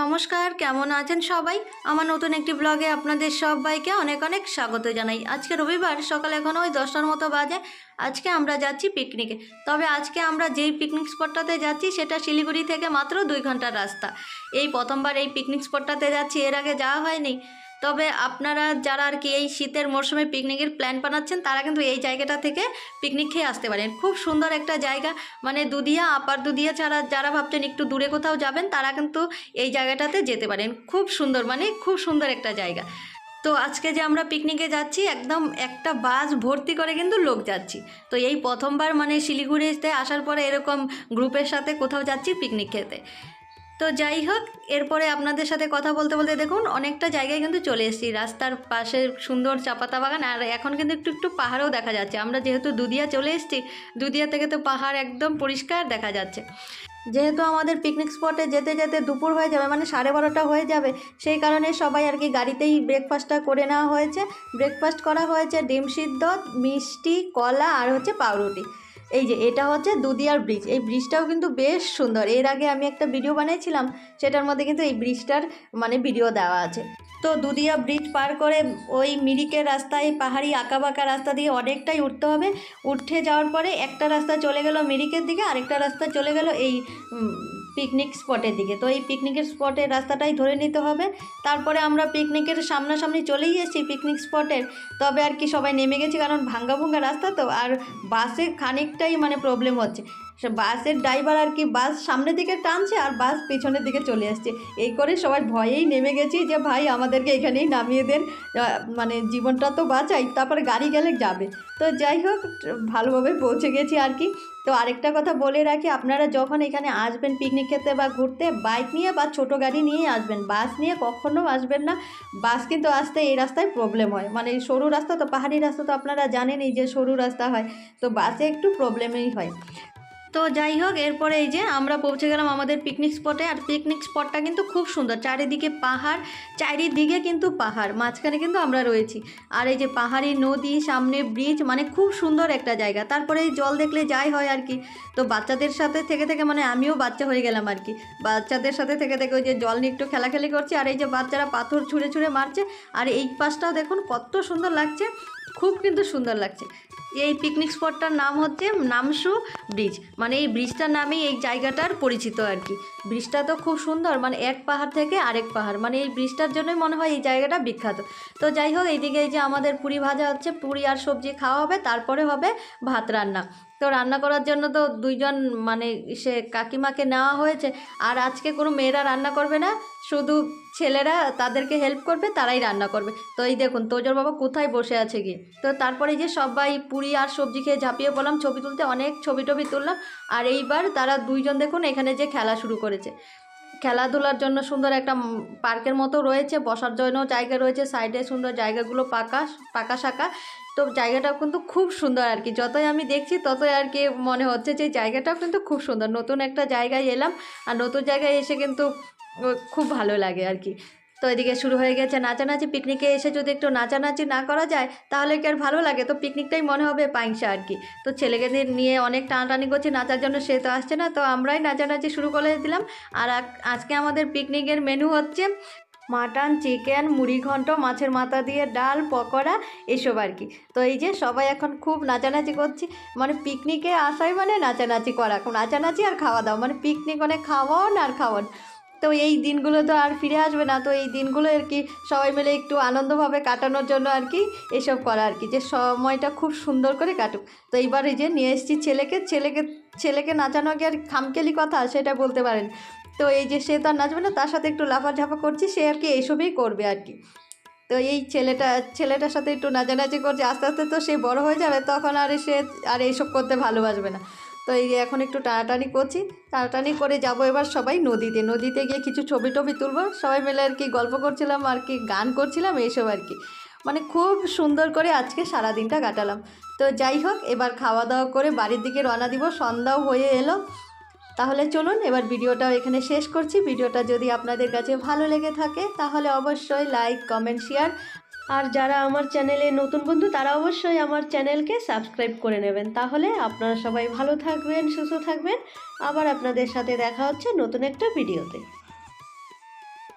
নমস্কার, কেমন আছেন সবাই? আমার নতুন একটি ব্লগে আপনাদের সবাইকে অনেক অনেক স্বাগত জানাই। আজকে রবিবার, সকাল এখন ওই দশটার মতো বাজে। আজকে আমরা যাচ্ছি পিকনিকে তবে আজকে আমরা যেই পিকনিক স্পটটাতে যাচ্ছি, সেটা শিলিগুড়ি থেকে মাত্র দুই ঘণ্টার রাস্তা। এই প্রথমবার এই পিকনিক স্পটটাতে যাচ্ছি, এর আগে যাওয়া হয়নি। তবে আপনারা যারা আর কি এই শীতের মরশুমে পিকনিকের প্ল্যান বানাচ্ছেন, তারা কিন্তু এই জায়গাটা থেকে পিকনিক খেয়ে আসতে পারেন। খুব সুন্দর একটা জায়গা। মানে দুদিয়া, আপার দুদিয়া ছাড়া যারা ভাবছেন একটু দূরে কোথাও যাবেন, তারা কিন্তু এই জায়গাটাতে যেতে পারেন। খুব সুন্দর মানে খুব সুন্দর একটা জায়গা। তো আজকে যে আমরা পিকনিকে যাচ্ছি, একদম একটা বাস ভর্তি করে কিন্তু লোক যাচ্ছি। তো এই প্রথমবার মানে শিলিগুড়িতে আসার পরে এরকম গ্রুপের সাথে কোথাও যাচ্ছি পিকনিক খেতে। তো যাই হোক, এরপরে আপনাদের সাথে কথা বলতে বলতে দেখুন, অনেকটা জায়গায় কিন্তু চলে এসেছি। রাস্তার পাশে সুন্দর চাপাতা বাগান, আর এখন কিন্তু একটু একটু পাহাড়ও দেখা যাচ্ছে। আমরা যেহেতু দুদিয়া চলে এসেছি, দুদিয়া থেকে তো পাহাড় একদম পরিষ্কার দেখা যাচ্ছে। যেহেতু আমাদের পিকনিক স্পটে যেতে যেতে দুপুর হয়ে যাবে মানে সাড়ে বারোটা হয়ে যাবে, সেই কারণে সবাই আর কি গাড়িতেই ব্রেকফাস্টটা করে নেওয়া হয়েছে। ব্রেকফাস্ট করা হয়েছে ডিম সিদ্ধ, মিষ্টি, কলা, আর হচ্ছে পাউরুটি। এই যে, এটা হচ্ছে দুদিয়ার ব্রিজ এই ব্রিজটাও কিন্তু বেশ সুন্দর। এর আগে আমি একটা ভিডিও বানিয়েছিলাম সেটার মধ্যে কিন্তু এই ব্রিজটার মানে ভিডিও দেওয়া আছে। তো দুদিয়া ব্রিজ পার করে ওই মিরিকের রাস্তায় পাহাড়ি আঁকাবাঁকা রাস্তা দিয়ে অনেকটাই উঠতে হবে। উঠে যাওয়ার পরে একটা রাস্তা চলে গেল মিরিকের দিকে, আরেকটা রাস্তা চলে গেল এই পিকনিক স্পটের দিকে। তো এই পিকনিকের স্পটের রাস্তাটাই ধরে নিতে হবে। তারপরে আমরা পিকনিকের সামনাসামনি চলেই এসেছি পিকনিক স্পটের তবে আর কি সবাই নেমে গেছি, কারণ ভাঙ্গা ভাঙ্গা রাস্তা তো। আর বাসে খানিকটাই মানে প্রবলেম হচ্ছে। বাসের ড্রাইভার আর কি, বাস সামনের দিকে টানছে আর বাস পেছনের দিকে চলে আসছে। এই করে সবাই ভয়েই নেমে গেছি যে, ভাই, আমাদেরকে এখানেই নামিয়ে দেন। মানে জীবনটা তো বাঁচাই, তারপরে গাড়ি গেলে যাবে। তো যাই হোক, ভালোভাবে পৌঁছে গেছি আর কি। তো আরেকটা কথা বলে রাখি, আপনারা যখন এখানে আসবেন পিকনিক খেতে বা ঘুরতে বাইক নিয়ে বা ছোট গাড়ি নিয়েই আসবেন। বাস নিয়ে কখনো আসবেন না। বাস কিন্তু আসতে এই রাস্তায় প্রবলেম হয়। মানে সরু রাস্তা তো, পাহাড়ি রাস্তা তো আপনারা জানেনই যে সরু রাস্তা হয়। তো বাসে একটু প্রবলেমই হয়। তো যাই হোক, এরপরে এই যে আমরা পৌঁছে গেলাম আমাদের পিকনিক স্পটে আর পিকনিক স্পটটা কিন্তু খুব সুন্দর। চারিদিকে পাহাড়, চারিদিকে কিন্তু পাহাড়। মাঝখানে কিন্তু আমরা রয়েছি। আর এই যে পাহাড়ি নদী, সামনে ব্রিজ মানে খুব সুন্দর একটা জায়গা। তারপরে জল দেখলে যাই হয় আর কি। তো বাচ্চাদের সাথে থেকে থেকে মানে আমিও বাচ্চা হয়ে গেলাম আর কি। বাচ্চাদের সাথে থেকে থেকে ওই যে জল নিয়ে একটু খেলাখেলি করছি। আর এই যে বাচ্চারা পাথর ছুঁড়ে ছুঁড়ে মারছে। আর এই পাশটাও দেখুন কত সুন্দর লাগছে। খুব কিন্তু সুন্দর লাগছে। এই পিকনিক স্পটটার নাম হচ্ছে নামসু ব্রিজ মানে এই ব্রিজটার নামেই এই জায়গাটার পরিচিত আর কি। ব্রিজটা তো খুব সুন্দর মানে এক পাহাড় থেকে আরেক পাহাড়। মানে এই ব্রিজটার জন্যই মনে হয় এই জায়গাটা বিখ্যাত। তো যাই হোক, এইদিকে এই যে আমাদের পুরি ভাজা হচ্ছে, পুরি আর সবজি খাওয়া হবে, তারপরে হবে ভাত রান্না। তো রান্না করার জন্য তো দুইজন মানে সে কাকিমাকে নেওয়া হয়েছে। আর আজকে কোনো মেয়েরা রান্না করবে না, শুধু ছেলেরা তাদেরকে হেল্প করবে, তারাই রান্না করবে। তো এই দেখুন, তোজোর বাবা কোথায় বসে আছে গিয়ে। তো তারপরে যে সবাই পুরি আর সবজি খেয়ে ঝাঁপিয়ে পড়লাম, ছবি তুলতে অনেক ছবি টবি তুললাম। আর এইবার তারা দুইজন দেখুন, এখানে যে খেলা শুরু করেছে। খেলাধুলার জন্য সুন্দর একটা পার্কের মতো রয়েছে, বসার জন্য জায়গা রয়েছে, সাইডে সুন্দর জায়গাগুলো পাকা পাকা শাকা তো জায়গাটা কিন্তু খুব সুন্দর আর কি। যতই আমি দেখছি, ততই আর কি মনে হচ্ছে যে জায়গাটাও কিন্তু খুব সুন্দর। নতুন একটা জায়গায় এলাম আর নতুন জায়গায় এসে কিন্তু খুব ভালো লাগে আর কি। তো এদিকে শুরু হয়ে গেছে নাচানাচি। পিকনিকে এসে যদি একটু নাচানাচি না করা যায়, তাহলে কি আর ভালো লাগে? তো পিকনিকটাই মনে হবে পাইংসা আর কি। তো ছেলেদের নিয়ে অনেক টানাটানি করছে, নাচার জন্য সে তো আসছে না। তো আমরাই নাচানাচি শুরু করে দিলাম। আর আজকে আমাদের পিকনিকের মেনু হচ্ছে মাটন, চিকেন, মুড়ি ঘন্ট, মাছের মাথা দিয়ে ডাল, পকোড়া, এসব আর কি। তো এই যে সবাই এখন খুব নাচানাচি করছি। মানে পিকনিকে আসাই মানে নাচানাচি করা। নাচানাচি আর খাওয়া দাওয়া। মানে পিকনিক মানে খাওয়ান আর খাওয়ান। তো এই দিনগুলো তো আর ফিরে আসবে না। তো এই দিনগুলো আর কি সবাই মিলে একটু আনন্দভাবে কাটানোর জন্য আর কি এসব করা আর কি, যে সময়টা খুব সুন্দর করে কাটুক। তো এইবার এই যে নিয়ে এসেছি ছেলেকে ছেলেকে ছেলেকে নাচানো কি আর খামকেলি কথা সেটা বলতে পারেন। তো এই যে সে তো আর নাচবে না, তার সাথে একটু লাফাঝাফা করছি, সে আর কি এইসবই করবে আর কি। তো এই ছেলেটা, ছেলেটার সাথে একটু নাচানাচি করছে, আস্তে আস্তে তো সে বড় হয়ে যাবে, তখন আর সে আর এইসব করতে ভালোবাসবে না। তো এই এখন একটু টানাটানি করছি। টানাটানি করে যাব এবার সবাই নদীতে। নদীতে গিয়ে কিছু ছবি টবি তুলবো। সবাই মিলে আর কি গল্প করছিলাম আর কি গান করছিলাম এইসব আর কি। মানে খুব সুন্দর করে আজকে সারা দিনটা কাটালাম। তো যাই হোক, এবার খাওয়া দাওয়া করে বাড়ির দিকে রওনা দিব। সন্ধ্যাও হয়ে এলো। তাহলে চলুন, এবার ভিডিওটাও এখানে শেষ করছি। ভিডিওটা যদি আপনাদের কাছে ভালো লেগে থাকে, তাহলে অবশ্যই লাইক, কমেন্ট, শেয়ার আর যারা আমার চ্যানেলে নতুন বন্ধু, তারা অবশ্যই আমার চ্যানেলকে সাবস্ক্রাইব করে নেবেন। তাহলে আপনারা সবাই ভালো থাকবেন, সুস্থ থাকবেন। আবার আপনাদের সাথে দেখা হচ্ছে নতুন একটা ভিডিওতে।